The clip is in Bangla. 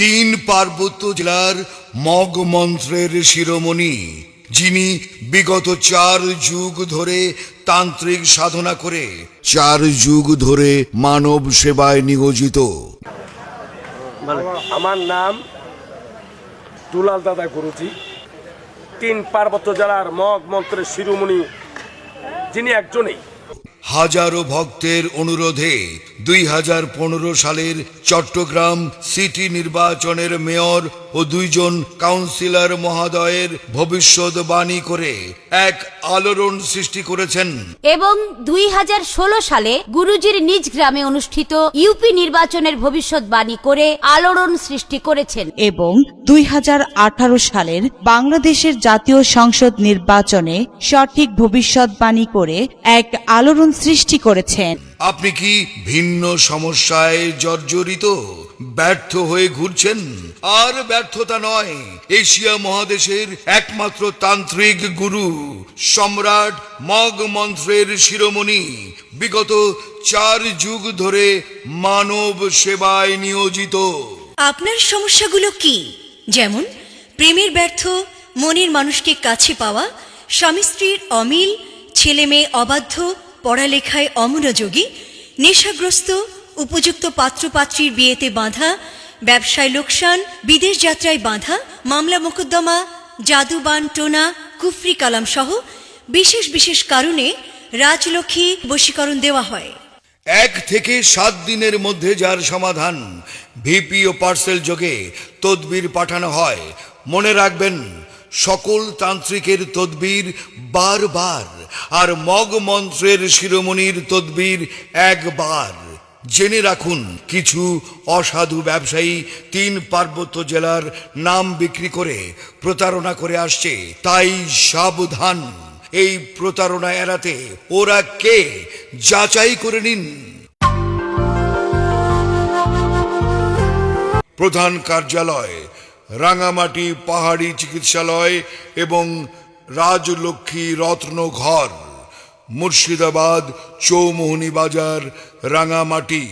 তিন পার্বত্য জেলার মগ মন্ত্রের শিরোমণি, যিনি বিগত চার যুগ ধরে তান্ত্রিক সাধনা করে, চার যুগ ধরে মানব সেবায় নিয়োজিত। আমার নাম দুলাল দাদা গুরুজি। তিন পার্বত্য জেলার মগ মন্ত্রের শিরোমণি যিনি একজনেই। হাজারো ভক্তের অনুরোধে দুই হাজার পনেরো সালের চট্টগ্রাম সিটি নির্বাচনের মেয়র ও দুইজন কাউন্সিলর মহোদয়ের ভবিষ্যৎবাণী করে এক আলোড়ন সৃষ্টি করেছেন। এবং দুই সালে গুরুজির নিজ গ্রামে অনুষ্ঠিত ইউপি নির্বাচনের ভবিষ্যৎবাণী করে আলোড়ন সৃষ্টি করেছেন। এবং দুই হাজার আঠারো সালের বাংলাদেশের জাতীয় সংসদ নির্বাচনে সঠিক ভবিষ্যৎবাণী করে এক আলোড়ন সৃষ্টি করেছেন। আপনি কি ভিন্ন সমস্যায় জর্জরিত? ব্যর্থ হয়ে ঘুরছেন। আর ব্যর্থতা নয়, এশিয়া মহাদেশের একমাত্র তান্ত্রিক গুরু, সম্রাট মগ মন্ত্রের শিরোমণি, বিগত চার যুগ ধরে মানব সেবায় নিয়োজিত। আপনার সমস্যাগুলো কি? যেমন, প্রেমের ব্যর্থ, মনের মানুষকে কাছে পাওয়া, স্বামী স্ত্রীর অমিল ছেলে মেয়ে অবাধ্য, পড়ালেখায় অমনোযোগী, নেশাগ্রস্ত উপযুক্ত পাত্রপাত্রীর বিয়েতে বাঁধা, ব্যবসায় লোকসান, বিদেশ যাত্রায় বাঁধা, মামলা মোকদ্দমা জাদুবান টোনা, কুফরি কালাম সহ বিশেষ বিশেষ কারণে রাজলক্ষ্মী বশীকরণ দেওয়া হয়। এক থেকে সাত দিনের মধ্যে যার সমাধান, ভিপি ও পার্সেল যোগে তদবির পাঠানো হয়। মনে রাখবেন, সকল তান্ত্রিকের তদবির বারবার আর মগ মন্ত্রের শিরোমণির তদবির একবার। জেনে রাখুন, কিছু অসাধু ব্যবসায়ী তিন পার্বত্য জেলার নাম বিক্রি করে প্রতারণা করে আসছে। তাই সাবধান, এই প্রতারণা এড়াতে ওরা কে? যাচাই করে নিন। প্রধান কার্যালয়, রাঙামাটি পাহাড়ি চিকিৎসালয় এবং রাজলক্ষ্মী রত্ন ঘর মুর্শিদাবাদ চৌমোহনী বাজার রাঙামাটি